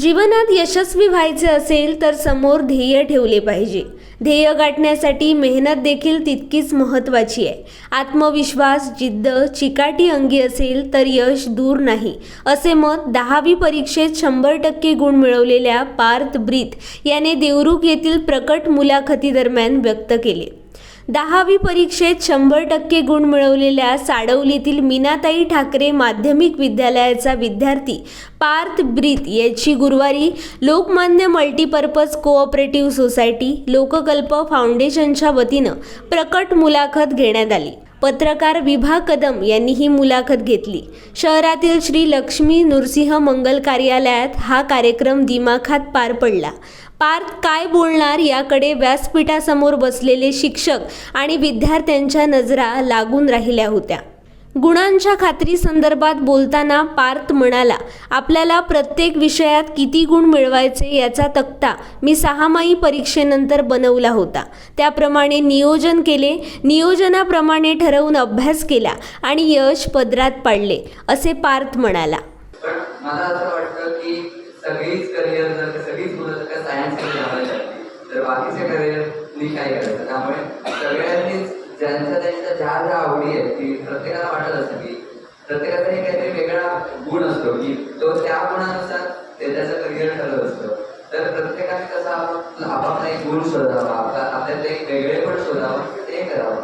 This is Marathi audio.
जीवनात यशस्वी व्हायचे असेल तर समोर ध्येय ठेवले पाहिजे. ध्येय गाठण्यासाठी मेहनत देखील तितकीच महत्त्वाची आहे. आत्मविश्वास जिद्द चिकाटी अंगी असेल तर यश दूर नाही असे मत दहावी परीक्षेत शंभर टक्के गुण मिळवलेल्या पार्थ ब्रीत याने देवरुख येथील प्रकट मुलाखतीदरम्यान व्यक्त केले. दहावी परीक्षेत शंभर टक्के गुण मिळवलेल्या साडवलीतील मीनाताई ठाकरे माध्यमिक विद्यालयाचा विद्यार्थी पार्थ ब्रीत याची गुरुवारी Lokmanya multipurpose cooperative society Lokkalp फाउंडेशनच्या वतीनं प्रकट मुलाखत घेण्यात आली. पत्रकार विभा कदम यांनी ही मुलाखत घेतली. शहरातील श्री लक्ष्मी नृसिंह मंगल कार्यालयात हा कार्यक्रम दिमाखात पार पडला. पार्थ काय बोलणार याकडे व्यासपीठासमोर बसलेले शिक्षक आणि विद्यार्थ्यांच्या नजरा लागून राहिल्या होत्या. गुणांच्या खात्री संदर्भात बोलताना पार्थ म्हणाला आपल्याला प्रत्येक विषयात किती गुण मिळवायचे याचा तक्ता मी सहामाही परीक्षेनंतर बनवला होता. त्याप्रमाणे नियोजन केले नियोजनाप्रमाणे ठरवून अभ्यास केला आणि यश पदरात पाडले असे पार्थ म्हणाला. मला असं वाटतं की सगळीच करिअर जर सगळीच मुलं जर का तर बाकीचे करिअरनी काय करायचं? त्यामुळे सगळ्या ज्यांचा त्यांच्या ज्या ज्या आवडी आहेत की प्रत्येकाला वाटत असते की प्रत्येकाचा एक काहीतरी वेगळा गुण असतो की तो त्या गुणानुसार ते त्याचं करिअर ठरत असतं. तर प्रत्येकाने कसा आपापला एक गुण शोधावा आपला आपल्याला एक वेगळे पण शोधावं ते करावं.